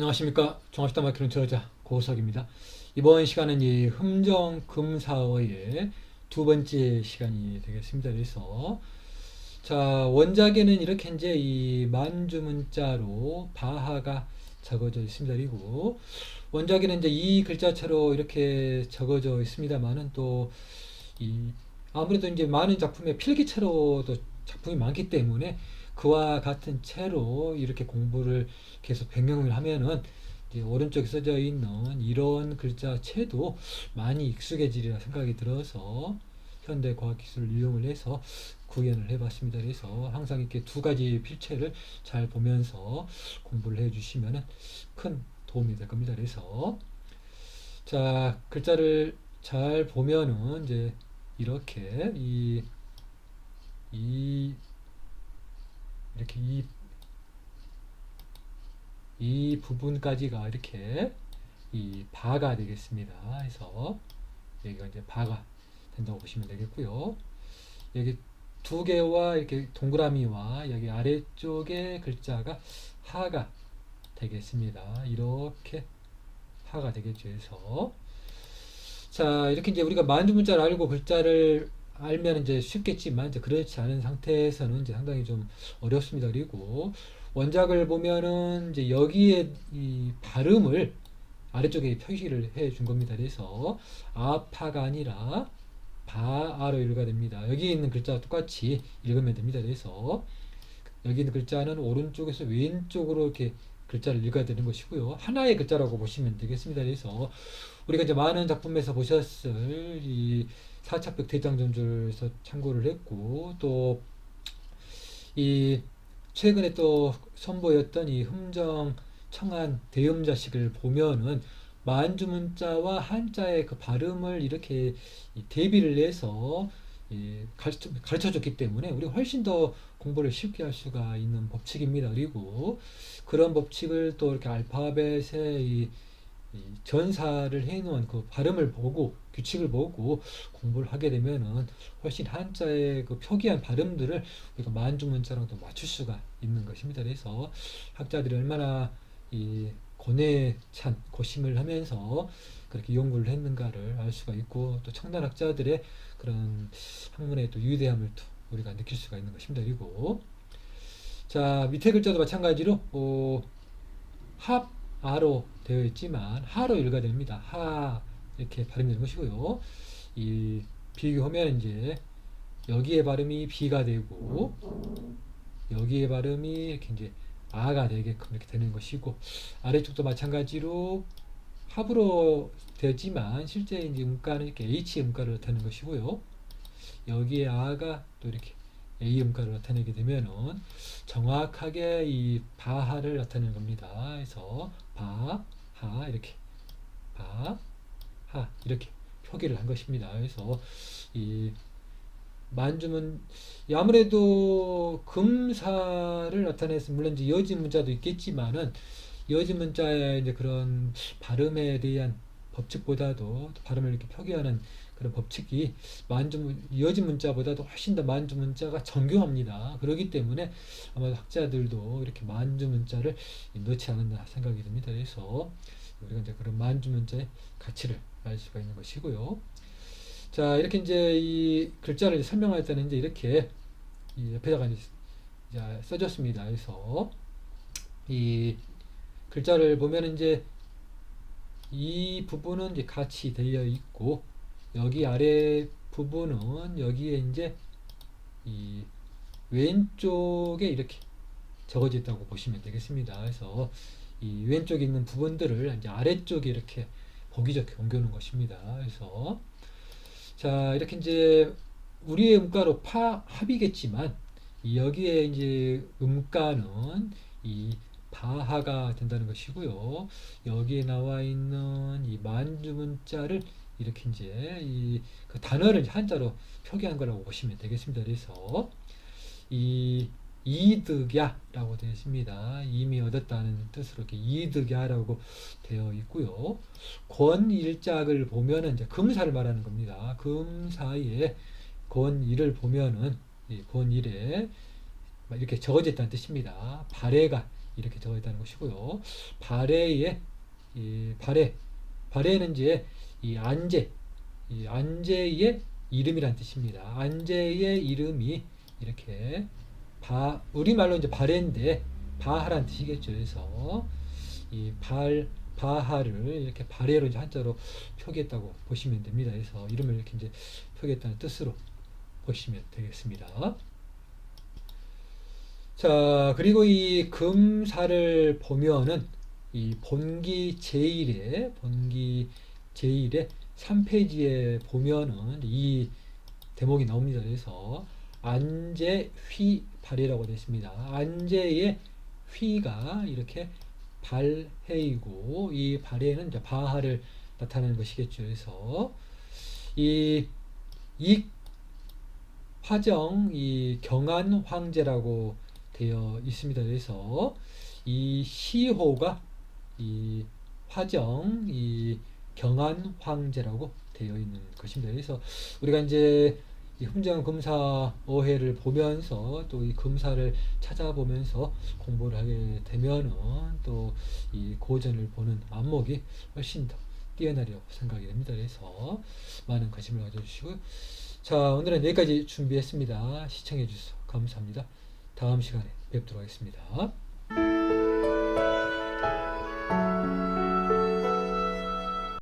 안녕하십니까 종합시다 마키는 저자 고석입니다. 이번 시간은 이 흠정 금사어의 두 번째 시간이 되겠습니다. 그래서 자 원작에는 이렇게 이제 이 만주 문자로 바하가 적어져 있습니다. 그리고 원작에는 이제 이 글자체로 이렇게 적어져 있습니다만은 또 이 아무래도 이제 많은 작품에 필기체로도 작품이 많기 때문에 그와 같은 채로 이렇게 공부를 계속 변경을 하면은 오른쪽에 써져 있는 이런 글자체도 많이 익숙해지리라 생각이 들어서 현대 과학기술을 이용을 해서 구현을 해봤습니다. 그래서 항상 이렇게 두 가지 필체를 잘 보면서 공부를 해주시면은 큰 도움이 될 겁니다. 그래서 자 글자를 잘 보면은 이제 이렇게 이, 이 이렇게 이, 이 부분까지가 이렇게 이 바가 되겠습니다. 그래서 여기가 이제 바가 된다고 보시면 되겠고요. 여기 두 개와 이렇게 동그라미와 여기 아래쪽에 글자가 하가 되겠습니다. 이렇게 하가 되겠죠. 그래서 자 이렇게 이제 우리가 만주 문자를 알고 글자를 알면 이제 쉽겠지만 이제 그렇지 않은 상태에서는 이제 상당히 좀 어렵습니다. 그리고 원작을 보면은 이제 여기에 이 발음을 아래쪽에 표시를 해 준 겁니다. 그래서 아파가 아니라 바아로 읽어야 됩니다. 여기 있는 글자와 똑같이 읽으면 됩니다. 그래서 여기 있는 글자는 오른쪽에서 왼쪽으로 이렇게 글자를 읽어야 되는 것이고요. 하나의 글자라고 보시면 되겠습니다. 그래서 우리가 이제 많은 작품에서 보셨을 이 사차벽 대장전줄에서 참고를 했고 또 이 최근에 또 선보였던 이 흠정 청한 대음자식을 보면은 만주 문자와 한자의 그 발음을 이렇게 대비를 해서 가르쳐, 가르쳐 줬기 때문에 우리가 훨씬 더 공부를 쉽게 할 수가 있는 법칙입니다. 그리고 그런 법칙을 또 이렇게 알파벳의 이, 이 전사를 해놓은 그 발음을 보고 규칙을 보고 공부를 하게 되면은 훨씬 한자의 그 표기한 발음들을 우리가 만주문자랑 또 맞출 수가 있는 것입니다. 그래서 학자들이 얼마나 이 고뇌 찬 고심을 하면서 그렇게 연구를 했는가를 알 수가 있고 또 청단 학자들의 그런 학문의 또 유대함을 또 우리가 느낄 수가 있는 것입니다. 그리고 자 밑에 글자도 마찬가지로 어, 합 아로 되어 있지만 하로 읽어야 됩니다. 하 이렇게 발음되는 것이고요. 이 비교하면 이제 여기에 발음이 비가 되고 여기에 발음이 이렇게 이제 아가 되게끔 이렇게 되는 것이고 아래쪽도 마찬가지로 합으로 되지만 실제 이제 음가는 이렇게 H 음가를 나타내는 것이고요. 여기에 아가 또 이렇게 A 음가를 나타내게 되면은 정확하게 이 바하를 나타내는 겁니다. 그래서 바, 하 이렇게 바, 하 이렇게 표기를 한 것입니다. 그래서 이 만주문 아무래도 금사를 나타내서 물론 이제 여지 문자도 있겠지만은 여지 문자의 이제 그런 발음에 대한 법칙보다도 발음을 이렇게 표기하는 그런 법칙이 만주 여지 문자보다도 훨씬 더 만주 문자가 정교합니다. 그렇기 때문에 아마 학자들도 이렇게 만주 문자를 넣지 않았나 생각이 듭니다. 그래서 우리가 이제 그런 만주 문자의 가치를 알 수가 있는 것이고요. 자, 이렇게 이제 이 글자를 설명할 때는 이제 이렇게 옆에다가 이제 써졌습니다. 그래서 이 글자를 보면 이제 이 부분은 이제 같이 되어 있고 여기 아래 부분은 여기에 이제 이 왼쪽에 이렇게 적어져 있다고 보시면 되겠습니다. 그래서 이 왼쪽에 있는 부분들을 이제 아래쪽에 이렇게 보기 좋게 옮겨놓은 것입니다. 그래서 자, 이렇게 이제 우리의 음가로 파 합이겠지만 여기에 이제 음가는 이 바하가 된다는 것이고요. 여기에 나와 있는 이 만주 문자를 이렇게 이제 이 그 단어를 한자로 표기한 거라고 보시면 되겠습니다. 그래서 이 이득야라고 되어 있습니다. 이미 얻었다는 뜻으로 이렇게 이득야라고 되어 있고요. 권일작을 보면은 이제 금사를 말하는 겁니다. 금사에 권일을 보면은 이 권일에 이렇게 적어져 있다는 뜻입니다. 발해가 이렇게 적어 있다는 것이고요. 발해의 이 발해 발해는 이제 이 안재 이 안재의 이름이란 뜻입니다. 안재의 이름이 이렇게 바 우리말로 이제 발해인데 바하란 뜻이겠죠. 그래서 이 발 바하를 이렇게 발해로 이제 한자로 표기했다고 보시면 됩니다. 그래서 이름을 이렇게 이제 표기했다는 뜻으로 보시면 되겠습니다. 자, 그리고 이 금사를 보면은 이 본기 제1의 본기 제1의 3페이지에 보면은 이 대목이 나옵니다. 그래서 안재 휘 발이라고 되어 있습니다. 안재의 휘가 이렇게 발해이고 이 발해는 이제 바하를 나타내는 것이겠죠. 그래서 이, 이 화정 이 경안 황제라고 되어 있습니다. 그래서 이 시호가 이 화정 이 경안 황제라고 되어 있는 것입니다. 그래서 우리가 이제 이 훈장 금사 어회를 보면서 또이 금사를 찾아보면서 공부를 하게 되면은 또 이 고전을 보는 안목이 훨씬 더 뛰어나리라고 생각이 됩니다. 그래서 많은 관심을 가져주시고 자 오늘은 여기까지 준비했습니다. 시청해 주셔서 감사합니다. 다음 시간에 뵙도록 하겠습니다.